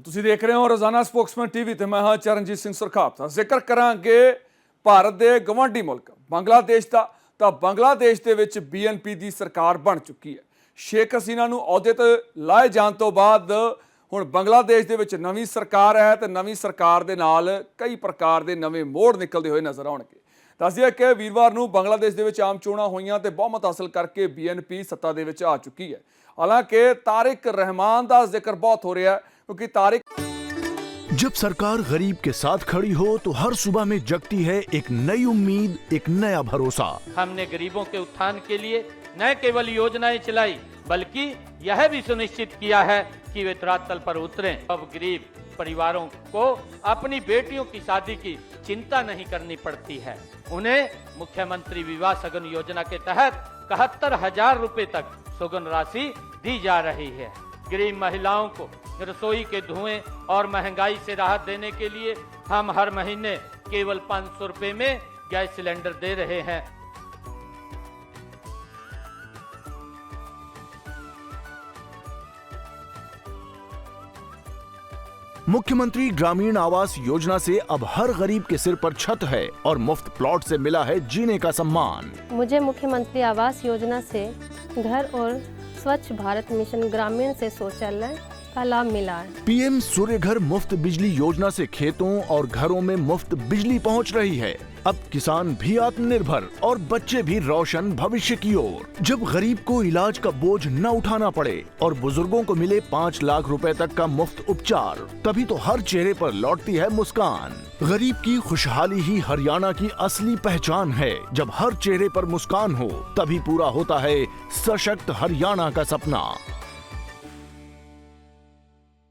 ਤੁਸੀਂ ਦੇਖ ਰਹੇ ਹੋ ਰੋਜ਼ਾਨਾ ਸਪੋਕਸਮੈਨ ਟੀਵੀ ਤੇ ਮੈਂ ਹਾਂ ਚਰਨਜੀਤ ਸਿੰਘ ਸੁਰਖਾਪ। ਦਾ ਜ਼ਿਕਰ ਕਰਾਂਗੇ ਭਾਰਤ ਦੇ ਗਵਾਂਢੀ ਮੁਲਕ, ਬੰਗਲਾਦੇਸ਼ ਦਾ। ਤਾਂ ਬੰਗਲਾਦੇਸ਼ ਦੇ ਵਿੱਚ ਬੀਐਨਪੀ ਦੀ ਸਰਕਾਰ ਬਣ ਚੁੱਕੀ ਹੈ। ਸ਼ੇਖ ਹਸੀਨਾ ਨੂੰ ਅਹੁਦੇ ਤੇ ਲਾਏ ਜਾਣ ਤੋਂ ਬਾਅਦ ਹੁਣ ਬੰਗਲਾਦੇਸ਼ ਦੇ ਵਿੱਚ ਨਵੀਂ ਸਰਕਾਰ ਹੈ ਤੇ ਨਵੀਂ ਸਰਕਾਰ ਦੇ ਨਾਲ ਕਈ ਪ੍ਰਕਾਰ ਦੇ ਨਵੇਂ ਮੋੜ ਨਿਕਲਦੇ ਹੋਏ ਨਜ਼ਰ ਆਉਣਗੇ। ਦੱਸ ਦਈਏ ਕਿ ਵੀਰਵਾਰ ਨੂੰ ਬੰਗਲਾਦੇਸ਼ ਦੇ ਵਿੱਚ ਆਮ ਚੋਣਾਂ ਹੋਈਆਂ ਤੇ ਬਹੁਮਤ ਹਾਸਲ ਕਰਕੇ ਬੀਐਨਪੀ ਸੱਤਾ ਦੇ ਵਿੱਚ ਆ ਚੁੱਕੀ ਹੈ। ਹਾਲਾਂਕਿ ਤਾਰਿਕ ਰਹਿਮਾਨ ਦਾ ਜ਼ਿਕਰ ਬਹੁਤ ਹੋ ਰਿਹਾ ਹੈ। क्योंकि तारीख जब सरकार गरीब के साथ खड़ी हो तो हर सुबह में जगती है एक नई उम्मीद एक नया भरोसा। हमने गरीबों के उत्थान के लिए न केवल योजनाएँ चलाई बल्कि यह भी सुनिश्चित किया है कि वे तल पर उतरे। अब गरीब परिवारों को अपनी बेटियों की शादी की चिंता नहीं करनी पड़ती है। उन्हें मुख्यमंत्री विवाह सगन योजना के तहत इकहत्तर हज़ार रूपए तक सुगन राशि दी जा रही है। गरीब महिलाओं को रसोई के धुएँ और महँगाई से राहत देने के लिए हम हर महीने केवल पाँच सौ रुपए में गैस सिलेंडर दे रहे हैं। मुख्यमंत्री ग्रामीण आवास योजना से अब हर गरीब के सिर पर छत है और मुफ़्त प्लॉट से मिला है जीने का सम्मान। मुझे मुख्यमंत्री आवास योजना से घर और स्वच्छ भारत मिशन ग्रामीण से शौचालय का लाभ मिला है पीएम सूर्य घर मुफ्त बिजली योजना से खेतों और घरों में मुफ्त बिजली पहुंच रही है अब किसान भी आत्मनिर्भर और बच्चे भी रोशन भविष्य की ओर। जब गरीब को इलाज का बोझ न उठाना पड़े और बुज़ुर्गों को मिले पाँच लाख रुपए तक का मुफ़्त उपचार, तभी तो हर चेहरे पर लौटती है मुस्कान। गरीब की खुशहाली ही हरियाणा की असली पहचान है। जब हर चेहरे पर मुस्कान हो, तभी पूरा होता है सशक्त हरियाणा का सपना।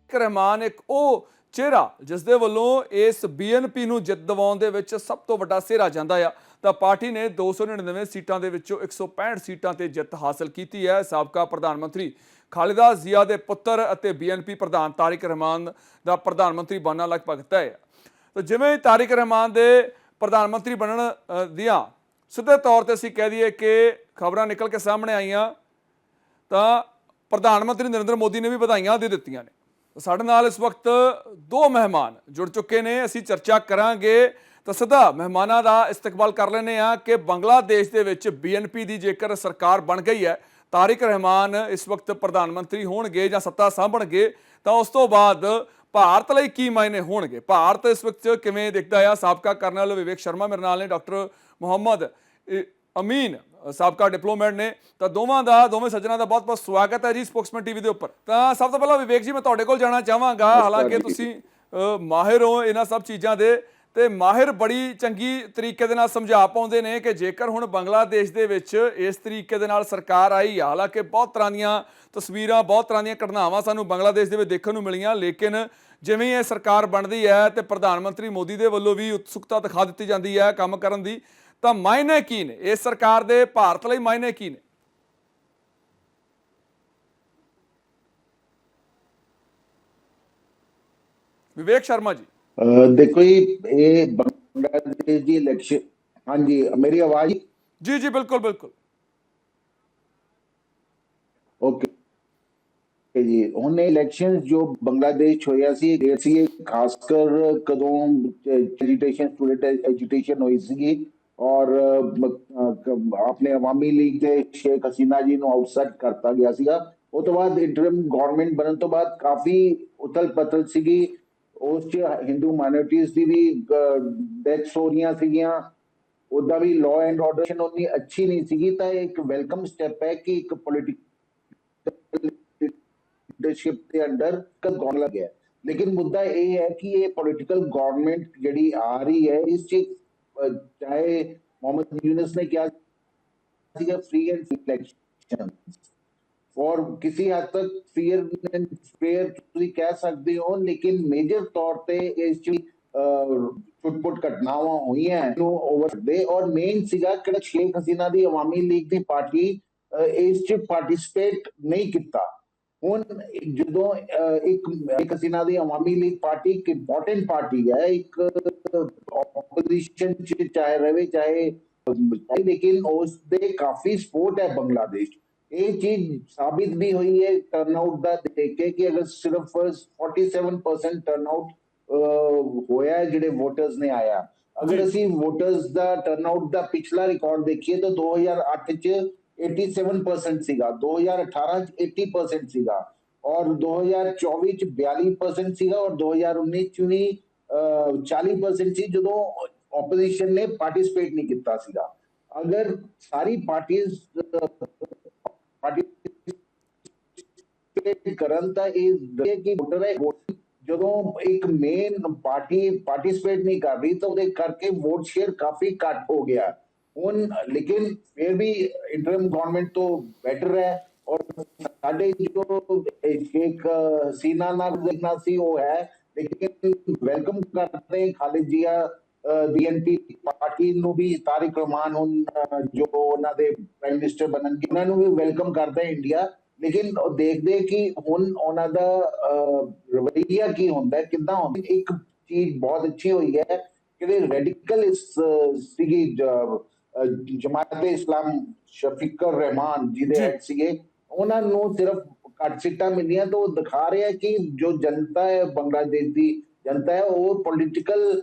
रहमान एक ओ ਚਿਹਰਾ ਜਿਸ ਦੇ ਵੱਲੋਂ ਇਸ ਬੀਐਨਪੀ ਨੂੰ ਜਿੱਤ ਦਿਵਾਉਣ ਦੇ ਵਿੱਚ ਸਭ ਤੋਂ ਵੱਡਾ ਸਿਹਰਾ ਜਾਂਦਾ ਆ, ਤਾਂ ਪਾਰਟੀ ਨੇ 299 ਸੀਟਾਂ ਦੇ ਵਿੱਚੋਂ 165 ਸੀਟਾਂ ਤੇ ਜਿੱਤ ਹਾਸਲ ਕੀਤੀ ਹੈ। ਸਾਬਕਾ ਪ੍ਰਧਾਨ ਮੰਤਰੀ ਖਾਲਿਦਾ ਜ਼ਿਆ ਦੇ ਪੁੱਤਰ ਅਤੇ ਬੀਐਨਪੀ ਪ੍ਰਧਾਨ ਤਾਰਿਕ ਰਹਿਮਾਨ ਦਾ ਪ੍ਰਧਾਨ ਮੰਤਰੀ ਬਣਨਾ ਲਗਭਗ ਤੈਅ ਹੈ ਤਾਂ ਜਿਵੇਂ ਤਾਰਿਕ ਰਹਿਮਾਨ ਦੇ ਪ੍ਰਧਾਨ ਮੰਤਰੀ ਬਣਨ ਦੀਆਂ, ਸਿੱਧੇ ਤੌਰ ਤੇ ਅਸੀਂ ਕਹਿ ਦਈਏ ਕਿ ਖਬਰਾਂ ਨਿਕਲ ਕੇ ਸਾਹਮਣੇ ਆਈਆਂ, ਤਾਂ ਪ੍ਰਧਾਨ ਮੰਤਰੀ ਨਰਿੰਦਰ ਮੋਦੀ ਨੇ ਵੀ ਵਧਾਈਆਂ ਦੇ ਦਿੱਤੀਆਂ ਨੇ। ਸਾਡੇ ਨਾਲ ਇਸ ਵਕਤ ਦੋ ਮਹਿਮਾਨ ਜੁੜ ਚੁੱਕੇ ਨੇ। ਅਸੀਂ ਚਰਚਾ ਕਰਾਂਗੇ ਤਾਂ ਸਦਾ ਮਹਿਮਾਨਾਂ ਦਾ ਇਸਤਕਬਾਲ ਕਰ ਲੈਨੇ ਆ ਕਿ ਬੰਗਲਾਦੇਸ਼ ਦੇ ਵਿੱਚ ਬੀਐਨਪੀ ਦੀ ਜੇਕਰ ਸਰਕਾਰ ਬਣ ਗਈ ਹੈ, ਤਾਰਿਕ ਰਹਿਮਾਨ ਇਸ ਵਕਤ ਪ੍ਰਧਾਨ ਮੰਤਰੀ ਹੋਣਗੇ ਜਾਂ ਸੱਤਾ ਸਾਂਭਣਗੇ, ਤਾਂ ਉਸ ਤੋਂ ਬਾਅਦ ਭਾਰਤ ਲਈ ਕੀ ਮਾਇਨੇ ਹੋਣਗੇ? ਭਾਰਤ ਇਸ ਵਕਤ ਕਿਵੇਂ ਦਿਖਦਾ ਆ? ਸਾਬਕਾ ਕਰਨਲ ਵਿਵੇਕ ਸ਼ਰਮਾ ਮੇਰੇ ਨਾਲ ਨੇ, ਡਾਕਟਰ ਮੁਹੰਮਦ ਇ- ਅਮੀਨ ਸਾਬਕਾ ਡਿਪਲੋਮੈਟ ਨੇ। ਤਾਂ ਦੋਵਾਂ ਦਾ ਦੋਵੇਂ ਸੱਜਣਾ ਦਾ ਬਹੁਤ ਬਹੁਤ ਸਵਾਗਤ ਹੈ ਜੀ ਸਪੋਕਸਮੈਨ ਟੀਵੀ ਦੇ ਉੱਪਰ। ਤਾਂ ਸਭ ਤੋਂ ਪਹਿਲਾਂ ਵਿਵੇਕ ਜੀ ਮੈਂ ਤੁਹਾਡੇ ਕੋਲ ਜਾਣਾ ਚਾਹਾਂਗਾ। ਹਾਲਾਂਕਿ ਤੁਸੀਂ ਮਾਹਿਰ ਹੋ ਇਹਨਾਂ ਸਭ ਚੀਜ਼ਾਂ ਦੇ। ਤੇ ਮਾਹਿਰ ਬੜੀ ਚੰਗੀ ਤਰੀਕੇ ਦੇ ਨਾਲ ਸਮਝਾ ਪਾਉਂਦੇ ਨੇ ਕਿ ਜੇਕਰ ਹੁਣ ਬੰਗਲਾਦੇਸ਼ ਦੇ ਵਿੱਚ ਇਸ ਤਰੀਕੇ ਦੇ ਨਾਲ ਸਰਕਾਰ ਆਈ ਹਾਲਾਂਕਿ ਬਹੁਤ ਤਰ੍ਹਾਂ ਦੀਆਂ ਤਸਵੀਰਾਂ ਬਹੁਤ ਤਰ੍ਹਾਂ ਦੀਆਂ ਘਟਨਾਵਾਂ ਸਾਨੂੰ ਬੰਗਲਾਦੇਸ਼ ਦੇ ਵਿੱਚ ਦੇਖਣ ਨੂੰ ਮਿਲੀਆਂ। ਲੇਕਿਨ ਜਿਵੇਂ ਇਹ ਸਰਕਾਰ ਬਣਦੀ ਹੈ ਤੇ ਪ੍ਰਧਾਨ ਮੰਤਰੀ ਮੋਦੀ ਦੇ ਵੱਲੋਂ ਵੀ ਉਤਸੁਕਤਾ ਦਿਖਾ ਦਿੱਤੀ ਜਾਂਦੀ ਹੈ ਕੰਮ ਕਰਨ ਦੀ ਤਾਂ ਮਾਇਨੇ ਕੀ ਨੇ? ਇਸ ਸਰਕਾਰ ਦੇ ਭਾਰਤ ਲਈ ਮਾਇਨੇ ਕੀ ਨੇ? ਵਿਵੇਕ ਸ਼ਰਮਾ ਜੀ। ਦੇਖੋ ਇਹ ਬੰਗਲਾਦੇਸ਼ ਦੀ ਇਲੈਕਸ਼ਨ ਹਾਂਜੀ ਮੇਰੀ ਆਵਾਜ਼ ਜੀ? ਜੀ ਬਿਲਕੁਲ ਬਿਲਕੁਲ। ਓਕੇ। ਜੀ ਹੁਣ ਇਲੈਕਸ਼ਨ ਜੋ ਬੰਗਲਾਦੇਸ਼ ਹੋਇਆ ਸੀ ਇਹ ਸੀ ਖਾਸ ਕਰ ਕਦੋਂ ਐਜੀਟੇਸ਼ਨ ਸਟੂਡੈਂਟ ਐਜੀਟੇਸ਼ਨ ਹੋਈ ਸੀਗੀ। ਔਰ ਆਪਣੇ ਆਵਾਮੀ ਲੀਗ ਦੇ ਸ਼ੇਖ ਹਸੀਨਾ ਜੀ ਨੂੰ ਆਊਟਸੈਟ ਕਰਤਾ ਗਿਆ ਸੀਗਾ। ਉਹ ਤੋਂ ਬਾਅਦ ਇੰਟਰਮ ਗਵਰਨਮੈਂਟ ਬਣਨ ਤੋਂ ਬਾਅਦ ਕਾਫੀ ਉਤਲ ਪਤਲ ਸੀਗੀ। ਉਸ 'ਚ ਹਿੰਦੂ ਮਾਈਨੋਰਿਟੀਜ਼ ਦੀ ਵੀ ਡੈਥਸ ਹੋ ਰਹੀਆਂ ਸੀਗੀਆਂ। ਉਹਦਾ ਵੀ ਲਾਅ ਐਂਡ ਆਰਡਰ ਉਨੀ ਅੱਛੀ ਨਹੀਂ ਸੀਗੀ। ਤਾਂ ਇਹ ਇੱਕ ਵੈਲਕਮ ਸਟੈਪ ਹੈ ਕਿ ਇੱਕ ਪੋਲੀਟਿਕਲ ਲੀਡਰਸ਼ਿਪ ਦੇ ਅੰਡਰ ਕਦ ਗੌਣ ਲੱਗਿਆ ਲੇਕਿਨ ਮੁੱਦਾ ਇਹ ਹੈ ਕਿ ਇਹ ਪੋਲੀਟੀਕਲ ਗਵਰਨਮੈਂਟ ਜਿਹੜੀ ਆ ਰਹੀ ਹੈ, ਇਸ ਚ ਅਹ, ਚਾਹੇ ਮੁਹੰਮਦ ਯੂਨਸ ਨੇ ਕਿਹਾ ਸੀਗਾ ਫ੍ਰੀ ਐਂਡ ਇਲੈਕਸ਼ਨ ਔਰ ਕਿਸੇ ਹੱਦ ਤੱਕ ਫੇਅਰ ਐਂਡ ਫੇਅਰ ਤੁਸੀਂ ਕਹਿ ਸਕਦੇ ਹੋ ਲੇਕਿਨ ਮੇਜਰ ਤੌਰ ਤੇ ਇਸ ਚ ਫੁੱਟਪੁੱਟ ਘਟਨਾਵਾਂ ਹੋਈਆਂ ਨੂੰ ਓਵਰ ਦੇ ਔਰ ਮੇਨ ਸੀਗਾ ਕਿ ਸ਼ੇਖ ਹਸੀਨਾ ਦੀ ਅਵਾਮੀ ਲੀਗ ਦੀ ਪਾਰਟੀ ਅਹ, ਇਸ ਚ ਪਾਰਟਿਸਿਪੇਟ ਨਹੀਂ ਕੀਤਾ ਹੁਣ ਜਦੋਂ ਇੱਕ ਇੱਕ ਹਸੀਨਾ ਦੀ ਅਵਾਮੀ ਲੀਗ ਪਾਰਟੀ ਇੱਕ ਇੰਪੋਰਟੈਂਟ ਪਾਰਟੀ ਹੈ ਇੱਕ ਆਪੋਜੀਸ਼ਨ ਚ ਚਾਹੇ ਰਵੇ ਚਾਹੇ ਲੇਕਿਨ ਉਸ ਦੇ ਕਾਫੀ ਸਪੋਰਟ ਹੈ ਬੰਗਲਾਦੇਸ਼ ਇਹ ਚੀਜ਼ ਸਾਬਿਤ ਵੀ ਹੋਈ ਹੈ ਟਰਨਆਊਟ ਦਾ ਦੇਖ ਕੇ ਕਿ ਅਗਰ ਸਿਰਫ 47% ਟਰਨਆਊਟ ਹੋਇਆ ਜਿਹੜੇ ਵੋਟਰਸ ਨੇ ਆਇਆ। ਅਗਰ ਅਸੀਂ ਵੋਟਰਸ ਦਾ ਟਰਨਆਊਟ ਦਾ ਪਿਛਲਾ ਰਿਕਾਰਡ ਦੇਖੀਏ ਤਾਂ 2008 ਚ 87% ਸੀਗਾ 2018 ਚ 80% ਸੀਗਾ ਔਰ 2024 ਚ 42% ਸੀਗਾ ਔਰ 2019 ਚ ਵੀ ਅਹ, 40% ਸੀ ਜਦੋਂ ਆਪੋਜੀਸ਼ਨ ਨੇ ਪਾਰਟਿਸਿਪੇਟ ਨਹੀਂ ਕੀਤਾ ਸੀਗਾ ਅਗਰ ਸਾਰੀ ਪਾਰਟੀਆਂ ਪਾਰਟਿਸਿਪੇਟ ਕਰਨ ਤਾਂ ਇਹ ਦੱਸੇ ਕਿ ਵੋਟਰ ਹੈ ਵੋਟ- ਜਦੋਂ ਇੱਕ ਮੇਨ ਪਾਰਟੀ ਪਾਰਟਿਸਿਪੇਟ ਨਹੀਂ ਕਰ ਰਹੀ ਤਾਂ ਉਹਦੇ ਕਰਕੇ ਵੋਟ ਸ਼ੇਅਰ ਕਾਫੀ ਘੱਟ ਹੋ ਗਿਆ ਹੁਣ ਲੇਕਿਨ ਫਿਰ ਵੀ ਇੰਟਰਮ ਗਵਰਨਮੈਂਟ ਤੋਂ ਬੈਟਰ ਹੈ ਔਰ ਸਾਡੇ ਜੋ ਸ਼ੇਖ ਸੀਨਾ ਨਾਲ ਦੇਖਣਾ ਸੀ ਉਹ ਹੈ ਲੇਕਿਨ ਵੈਲਕਮ ਕਰਦੇ ਖਾਲਿਦ ਜੀਆ ਬੀਐਨਪੀ ਪਾਰਟੀ ਨੂੰ ਵੀ ਤਾਰਿਕ ਰਹਿਮਾਨ ਹੁਣ ਜੋ ਉਹਨਾਂ ਦੇ ਪ੍ਰਾਈਮ ਮਿਨਿਸਟਰ ਬਣਨਗੇ ਉਹਨਾਂ ਨੂੰ ਵੀ ਵੈਲਕਮ ਕਰਦਾ ਇੰਡੀਆ ਲੇਕਿਨ ਉਹ ਦੇਖਦੇ ਕਿ ਹੁਣ ਉਹਨਾਂ ਦਾ ਅਹ, ਰਵੱਈਆ ਕੀ ਹੁੰਦਾ ਹੈ ਕਿੱਦਾਂ ਹੁੰਦਾ ਇੱਕ ਚੀਜ਼ ਬਹੁਤ ਅੱਛੀ ਹੋਈ ਹੈ ਕਿ ਰੈਡੀਕਲ ਇਸ ਸੀਗੀ ਜਮਾਤ ਇਸਲਾਮ ਸ਼ਫੀਕਰ ਰਹਿਮਾਨ ਜਿਹਦੇ। ਹੈਡ ਸੀਗੇ ਉਹਨਾਂ ਨੂੰ ਸਿਰਫ ਘੱਟ ਸੀਟਾਂ ਮਿਲੀਆਂ ਤਾਂ ਉਹ ਦਿਖਾ ਰਿਹਾ ਕਿ ਜੋ ਜਨਤਾ ਹੈ ਬੰਗਲਾਦੇਸ਼ ਦੀ ਜਨਤਾ ਹੈ ਉਹ ਪੋਲਿਟੀਕਲ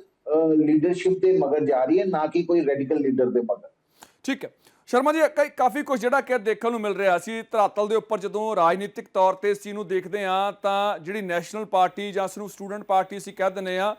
ਲੀਡਰਸ਼ਿਪ ਦੇ ਮਗਰ ਜਾ ਰਹੀ ਹੈ ਨਾ ਕਿ ਕੋਈ ਰੈਡੀਕਲ ਲੀਡਰ ਦੇ ਮਗਰ। ਠੀਕ ਹੈ। ਸ਼ਰਮਾ ਜੀ ਕਈ ਕਾਫੀ ਕੁਝ ਜਿਹੜਾ ਕਿ ਦੇਖਣ ਨੂੰ ਮਿਲ ਰਿਹਾ ਸੀ। ਧਰਾਤਲ ਦੇ ਉੱਪਰ ਜਦੋਂ ਰਾਜਨੀਤਿਕ ਤੌਰ ਤੇ ਇਸ ਚੀਜ਼ ਨੂੰ ਦੇਖਦੇ ਆ ਤਾਂ ਜਿਹੜੀ ਨੈਸ਼ਨਲ ਪਾਰਟੀ ਜਾਂ ਨੂੰ ਸਟੂਡੈਂਟ ਪਾਰਟੀ ਅਸੀਂ ਕਹਿ ਦਿੰਦੇ ਆ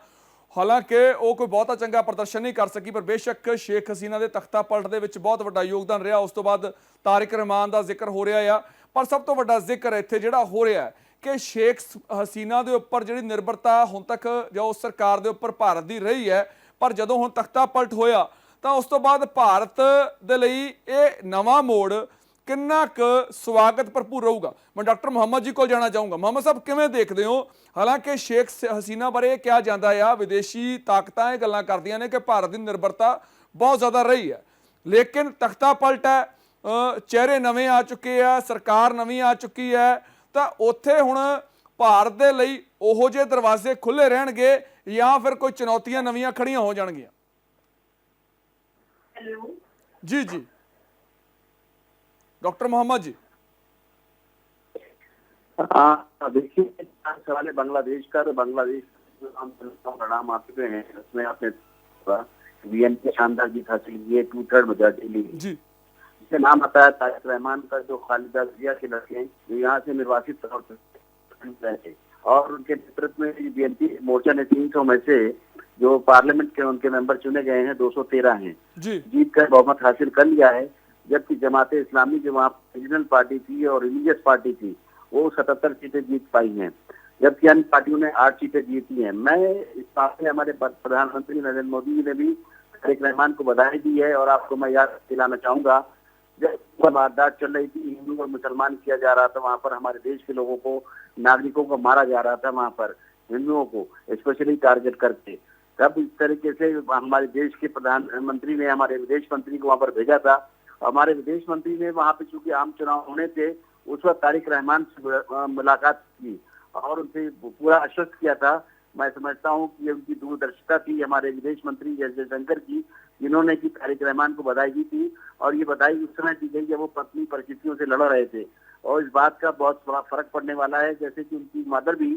ਹਾਲਾਂਕਿ ਉਹ ਕੋਈ ਬਹੁਤਾ ਚੰਗਾ ਪ੍ਰਦਰਸ਼ਨ ਨਹੀਂ ਕਰ ਸਕੀ, ਪਰ ਬੇਸ਼ੱਕ ਸ਼ੇਖ ਹਸੀਨਾ ਦੇ ਤਖਤਾ ਪਲਟ ਦੇ ਵਿੱਚ ਬਹੁਤ ਵੱਡਾ ਯੋਗਦਾਨ ਰਿਹਾ। ਉਸ ਤੋਂ ਬਾਅਦ ਤਾਰਿਕ ਰਹਿਮਾਨ ਦਾ ਜ਼ਿਕਰ ਹੋ ਰਿਹਾ ਆ। ਪਰ ਸਭ ਤੋਂ ਵੱਡਾ ਜ਼ਿਕਰ ਇੱਥੇ ਜਿਹੜਾ ਹੋ ਰਿਹਾ ਕਿ ਸ਼ੇਖ ਹਸੀਨਾ ਦੇ ਉੱਪਰ ਜਿਹੜੀ ਨਿਰਭਰਤਾ ਹੁਣ ਤੱਕ ਜੋ ਉਸ ਸਰਕਾਰ ਦੇ ਉੱਪਰ ਭਾਰਤ ਦੀ ਰਹੀ ਹੈ, ਪਰ ਜਦੋਂ ਹੁਣ ਤਖਤਾ ਪਲਟ ਹੋਇਆ, ਤਾਂ ਉਸ ਤੋਂ ਬਾਅਦ ਭਾਰਤ ਦੇ ਲਈ ਇਹ ਨਵਾਂ ਮੋੜ ਕਿੰਨਾ ਕੁ ਸਵਾਗਤ ਭਰਪੂਰ ਰਹੂਗਾ? ਮੈਂ ਡਾਕਟਰ ਮੁਹੰਮਦ ਜੀ ਕੋਲ ਜਾਣਾ ਚਾਹੂੰਗਾ। ਮੁਹੰਮਦ ਸਾਹਿਬ ਕਿਵੇਂ ਦੇਖਦੇ ਹੋ? ਹਾਲਾਂਕਿ ਸ਼ੇਖ ਹਸੀਨਾ ਬਾਰੇ ਇਹ ਕਿਹਾ ਜਾਂਦਾ ਆ ਵਿਦੇਸ਼ੀ ਤਾਕਤਾਂ ਇਹ ਗੱਲਾਂ ਕਰਦੀਆਂ ਨੇ ਕਿ ਭਾਰਤ ਦੀ ਨਿਰਭਰਤਾ ਬਹੁਤ ਜ਼ਿਆਦਾ ਰਹੀ ਹੈ। ਲੇਕਿਨ ਤਖਤਾ ਪਲਟ ਚਿਹਰੇ ਨਵੇਂ ਆ ਚੁੱਕੇ ਆ ਸਰਕਾਰ ਨਵੀਂ ਆ ਚੁੱਕੀ ਹੈ ਤਾਂ ਉੱਥੇ ਹੁਣ ਭਾਰਤ ਦੇ ਲਈ ਉਹੋ ਜਿਹੇ ਦਰਵਾਜ਼ੇ ਖੁੱਲੇ ਰਹਿਣਗੇ ਜਾਂ ਫਿਰ ਕੋਈ ਚੁਣੌਤੀਆਂ ਨਵੀਆਂ ਖੜੀਆਂ ਹੋ ਜਾਣਗੀਆਂ? हेलो ਜੀ ਜੀ। डॉक्टर मोहम्मद जी। हाँ देखिए सवाल है बांग्लादेश का तो बांग्लादेश परिणाम आ चुके हैं। उसमें आपने वीएन के शानदार जीत हासिल की है टू थर्ड मेजोरिटी ली जी नाम आता है तारिक रहमान का जो खालिदा जिया के लड़के हैं जो यहाँ से निर्वाचित तौर पर और उनके नेतृत्व में बीएनपी मोर्चा ने तीन सौ में से जो पार्लियामेंट के उनके मेंबर चुने गए हैं दो सौ तेरह है। जीत कर बहुमत हासिल कर लिया है। जबकि जमात इस्लामी जो वहाँ रीजनल पार्टी थी और रिलीजियस पार्टी थी, वो सतहत्तर सीटें जीत पाई हैं। जबकि अन्य पार्टियों ने आठ सीटें जीती हैं। मैं इस बात में हमारे प्रधानमंत्री नरेंद्र मोदी जी ने भी तारिक रहमान को बधाई दी है और आपको मैं याद दिलाना चाहूँगा, जब वारदात चल रही थी, हिंदू और मुसलमान किया जा रहा था वहाँ पर, हमारे देश के लोगों को, नागरिकों को मारा जा रहा था वहाँ पर, हिंदुओं को स्पेशली टारगेट करके। तब इस तरीके से हमारे देश के प्रधानमंत्री ने, हमारे विदेश मंत्री को वहाँ पर भेजा था। हमारे विदेश मंत्री ने वहाँ पे चूँकि आम चुनाव होने थे, उस वक्त तारिक रहमान से मुलाकात की और उनसे पूरा आश्वस्त किया था। मैं समझता हूँ कि उनकी दूरदर्शिता थी, हमारे विदेश मंत्री एस जयशंकर की जिन्होंने की तारिक रहमान को बधाई दी थी और ये बधाई उस समय दी गई जब वो पत्नी परिस्थितियों से लड़ रहे थे। और इस बात का बहुत बड़ा फ़र्क पड़ने वाला है, जैसे कि उनकी मदर भी